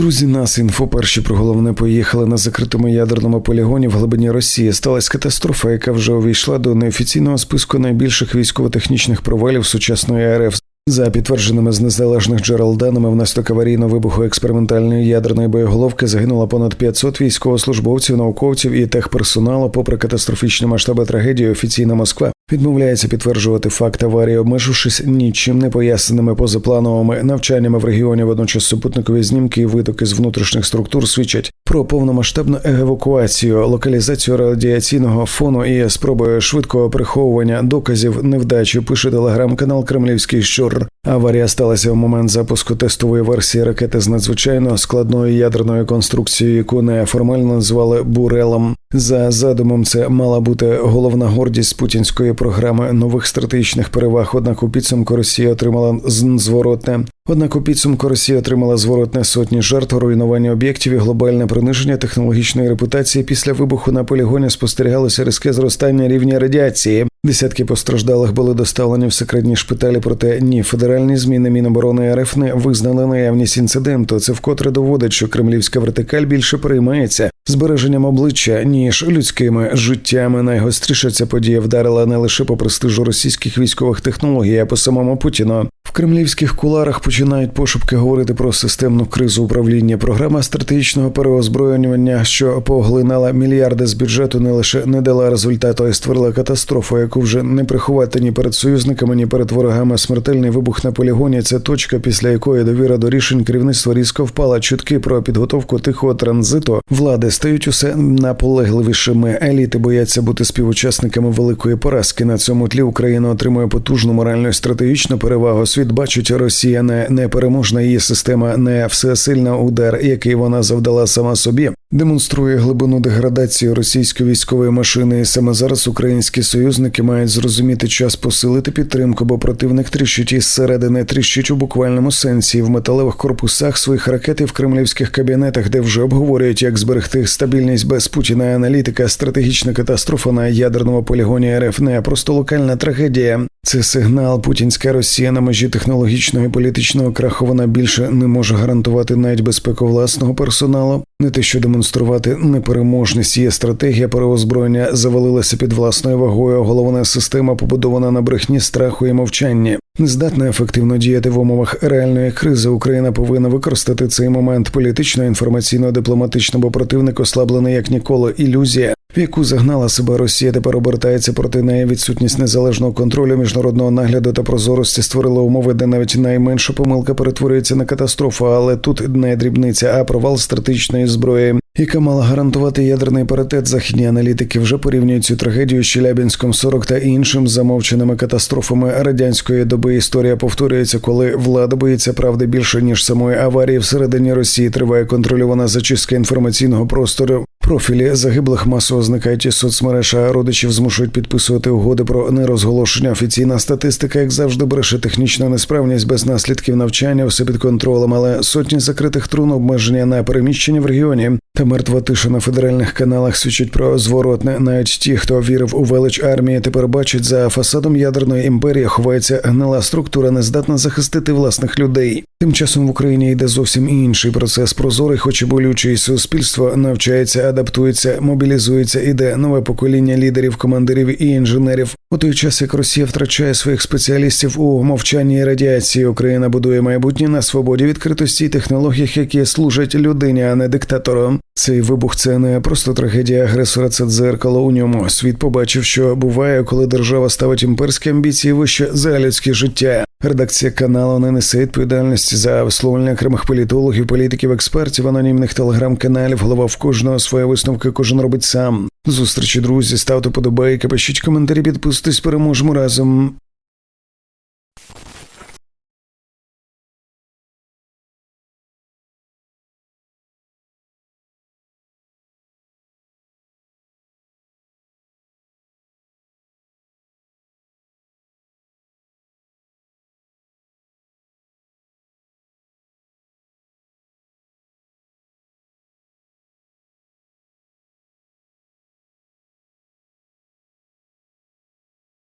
Друзі, нас інфо перші про головне поїхали на закритому ядерному полігоні в глибині Росії. Сталася катастрофа, яка вже увійшла до неофіційного списку найбільших військово-технічних провалів сучасної РФ. За підтвердженими з незалежних джерел даними, внаслідок аварійного вибуху експериментальної ядерної боєголовки загинуло понад 500 військовослужбовців, науковців і техперсоналу. Попри катастрофічні масштаби трагедії, офіційна Москва відмовляється підтверджувати факт аварії, обмежившись нічим не поясненими позаплановими навчаннями в регіоні. Водночас супутникові знімки і витоки з внутрішніх структур свідчать про повномасштабну евакуацію, локалізацію радіаційного фону і спробою швидкого приховування доказів невдачі. Пише телеграм-канал Кремлівський щур. Аварія сталася в момент запуску тестової версії ракети з надзвичайно складною ядерною конструкцією, яку неформально назвали бурелом. За задумом, це мала бути головна гордість путінської програми нових стратегічних переваг. Однак у підсумку Росія отримала зворотне. Однак у підсумку Росія отримала зворотне сотні жертв, руйнування об'єктів і глобальне приниження технологічної репутації. Після вибуху на полігоні спостерігалося різке зростання рівня радіації. Десятки постраждалих були доставлені в секретні шпиталі. Проте ні, федеральні зміни Міноборони РФ не визнали наявність інциденту. Це вкотре доводить, що кремлівська вертикаль більше переймається збереженням обличчя ніж людськими життями. Найгостріше ця подія вдарила не лише по престижу російських військових технологій, а по самому Путіну. В кремлівських куларах починають пошепки говорити про системну кризу управління. Програма стратегічного переозброювання, що поглинала мільярди з бюджету, не лише не дала результату, а й створила катастрофу, яку вже не приховати ні перед союзниками, ні перед ворогами. Смертельний вибух на полігоні це точка, після якої довіра до рішень керівництва різко впала. Чутки про підготовку тихого транзиту влади стають усе наполегливішими. Еліти бояться бути співучасниками великої поразки. На цьому тлі Україна отримує потужну моральну і стратегічну перевагу. Світ бачить, Росія не непереможна її система, не всесильна удар, який вона завдала сама собі. Демонструє глибину деградації російської військової машини. І саме зараз українські союзники мають зрозуміти час посилити підтримку, бо противник тріщить із середини, тріщить у буквальному сенсі в металевих корпусах своїх ракет і в кремлівських кабінетах, де вже обговорюють, як зберегти стабільність без Путіна. Аналітика, стратегічна катастрофа на ядерному полігоні РФ не просто локальна трагедія. Це сигнал. Путінська Росія на межі технологічного і політичного краху вона більше не може гарантувати навіть безпеку власного персоналу. Не те, що демонструвати непереможність. Є стратегія переозброєння завалилася під власною вагою. Головна система побудована на брехні страху і мовчанні. Не здатна ефективно діяти в умовах реальної кризи. Україна повинна використати цей момент політично, інформаційно, дипломатично, бо противник ослаблений як ніколи. Ілюзія, в яку загнала себе Росія, тепер обертається проти неї. Відсутність незалежного контролю, міжнародного нагляду та прозорості створила умови, де навіть найменша помилка перетворюється на катастрофу. Але тут не дрібниця, а провал стратегічної зброї, яка мала гарантувати ядерний паритет. Західні аналітики вже порівнюють цю трагедію з Челябінськом 40 та іншим замовченими катастрофами радянської доби. Історія повторюється, коли влада боїться правди більше ніж самої аварії. Всередині Росії триває контрольована зачистка інформаційного простору. Профілі загиблих масово зникають із соцмереж, а родичів змушують підписувати угоди про нерозголошення. Офіційна статистика, як завжди, бреше технічна несправність без наслідків навчання, все під контролем, але сотні закритих трун обмеження на переміщення в регіоні та мертва тиша на федеральних каналах свідчить про зворотне. Навіть ті, хто вірив у велич армії, тепер бачать за фасадом ядерної імперії ховається гнила структура, не здатна захистити власних людей. Тим часом в Україні йде зовсім інший процес. Прозорий, хоч і болючий суспільство навчається, адаптується, мобілізується, іде нове покоління лідерів, командирів і інженерів. У той час як Росія втрачає своїх спеціалістів у мовчанні і радіації, Україна будує майбутнє на свободі, відкритості і технологіях, які служать людині, а не диктатору. Цей вибух це не просто трагедія агресора, це дзеркало у ньому. Світ побачив, що буває, коли держава ставить імперські амбіції вище за людське життя. Редакція каналу не несе відповідальності за висловлення окремих політологів, політиків, експертів, анонімних телеграм-каналів. Голова в кожного своє висновки, кожен робить сам. Зустрічі, друзі, ставте подобайки, пишіть коментарі, підписуйтесь, переможемо разом.